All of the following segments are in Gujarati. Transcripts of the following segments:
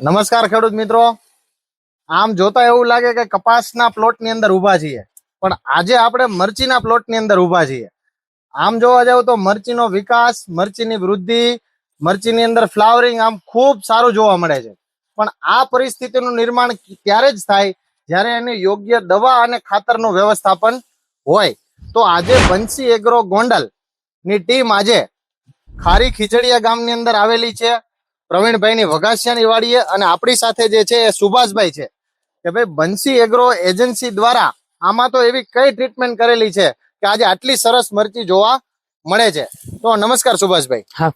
નમસ્કાર ખેડૂત મિત્રો. આમ જોતા એવું લાગે કે કપાસના પ્લોટની અંદર ઊભા છીએ. પણ આજે આપણે મરચીના પ્લોટની અંદર ઊભા છીએ. આમ જોવા જાવ તો મરચીનો વિકાસ, મરચીની વૃદ્ધિ, મરચીની અંદર ફ્લાવરિંગ આમ ખૂબ સારું જોવા મળે છે. પણ આ પરિસ્થિતિનું નિર્માણ ત્યારે જ થાય જ્યારે એની યોગ્ય દવા અને ખાતરનું વ્યવસ્થાપન હોય. તો આજે બંસી એગ્રો ગોંડલની ટીમ આજે ખારી ખીચડીયા ગામની અંદર આવેલી છે. પ્રવીણભાઈની વઘાસિયાની વાડીએ અને આપણી સાથે જે છે એ સુભાષભાઈ છે. કે ભાઈ બંસી એગ્રો એજન્સી દ્વારા આમાં તો એવી કઈ ટ્રીટમેન્ટ કરેલી છે કે આજે આટલી સરસ મરચી જોવા મળે છે? તો નમસ્કાર સુભાષભાઈ. હા.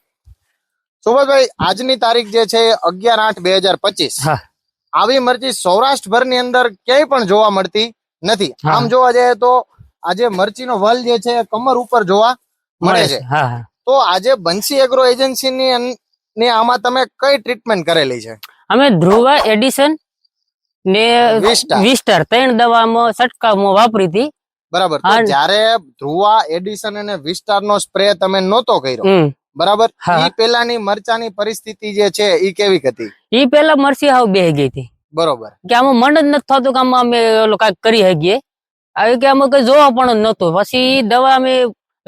સુભાષભાઈ આજની તારીખ જે છે અગિયાર આઠ બે હજાર પચીસ. આવી મરચી સૌરાષ્ટ્રભરની અંદર ક્યાંય પણ જોવા મળતી નથી. આમ જોવા જઈએ તો આજે મરચીનો વલ જે છે કમર ઉપર જોવા મળે છે. તો આજે બંસી એગ્રો એજન્સીની ની આમાં તમે કઈ ટ્રીટમેન્ટ કરેલી છે? અમે ધ્રુવા એડિશન ને વિસ્ટાર. ત્રણ દવામાં છટકાવમાં વાપરી હતી. બરાબર. જ્યારે ધ્રુવા એડિશન અને વિસ્ટાર નો સ્પ્રે તમે નહોતો કર્યો બરાબર. ઈ પેલાની મરચાની પરિસ્થિતિ જે છે ઈ કેવી હતી? ઈ પેલા મરસી હાવ બે ગઈ હતી. બરોબર. કે આમાં મન જ નથી થતું કે આમાં અમે ઓલો કાંઈક કરી શકીએ. આવી કે આમાં કઈ જોવા પણ નતું પછી દવા અમે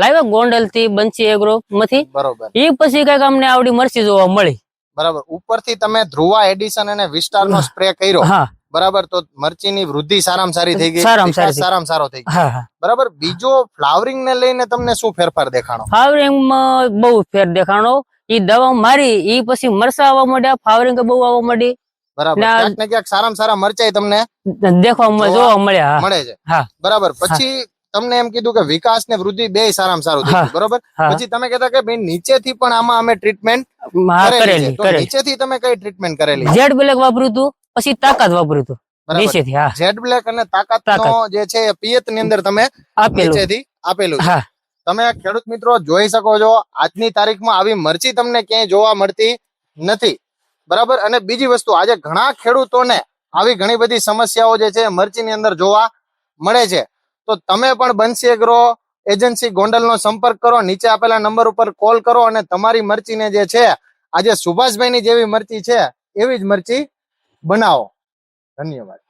લાવ્યા ગોંડલથી બંચી એગ્રો માંથી. બરોબર. એ પછી કંઈક અમને આવડી મરસી જોવા મળી. બરાબર. ઉપરથી તમે ધ્રુવા એડિશન અને વિસ્ટાર નો સ્પ્રે કર્યો. હા. બરાબર. તો મરચીની વૃદ્ધિ સારામાં સારી થઈ ગઈ. સારામાં સારી થઈ. સારામાં સારો થઈ ગયો. બરાબર. બીજો ફ્લાવરિંગ ને લઈને તમને શું ફેરફાર દેખાણો? ફાવરિંગમાં બહુ ફેર દેખાણો. ઈ દવા મારી ઈ પછી મરસા આવવા માંડ્યા ફ્લાવરિંગ બહુ આવવા માંડી. બરાબર. ક્યાંક ને ક્યાંક સારામાં સારા મરચાઈ તમને દેખવા જોવા મળ્યા મળે છે. બરાબર. પછી તમને એમ કીધું કે વિકાસ ને વૃદ્ધિ બે સારામાં સારું થયું બરોબર? પછી તમે કહેતા કે ભાઈ નીચેથી પણ આમાં અમે ટ્રીટમેન્ટ કરેલી તો નીચેથી તમે કઈ ટ્રીટમેન્ટ કરેલી જેડ બ્લેક વાપર્યું હતું પછી તાકાત વાપર્યું હતું નીચેથી હા. જેડ બ્લેક અને તાકાત. નો જે છે પિયતની અંદર તમે નીચેથી આપેલું. હા. તમે ખેડૂત મિત્રો જોઈ શકો છો આજની તારીખમાં આવી મરચી તમને ક્યાંય જોવા મળતી નથી. બરાબર? અને બીજી વસ્તુ આજે ઘણા ખેડૂતોને આવી ઘણી બધી સમસ્યાઓ જે છે મરચીની અંદર જોવા મળે છે. તો તમે પણ બંસી એગ્રો એજન્સી ગોંડલનો સંપર્ક કરો, નીચે આપેલા નંબર ઉપર કોલ કરો અને તમારી મરચીને જે છે, આજે સુભાષભાઈની જેવી મરચી છે, એવી જ મરચી બનાવો. ધન્યવાદ.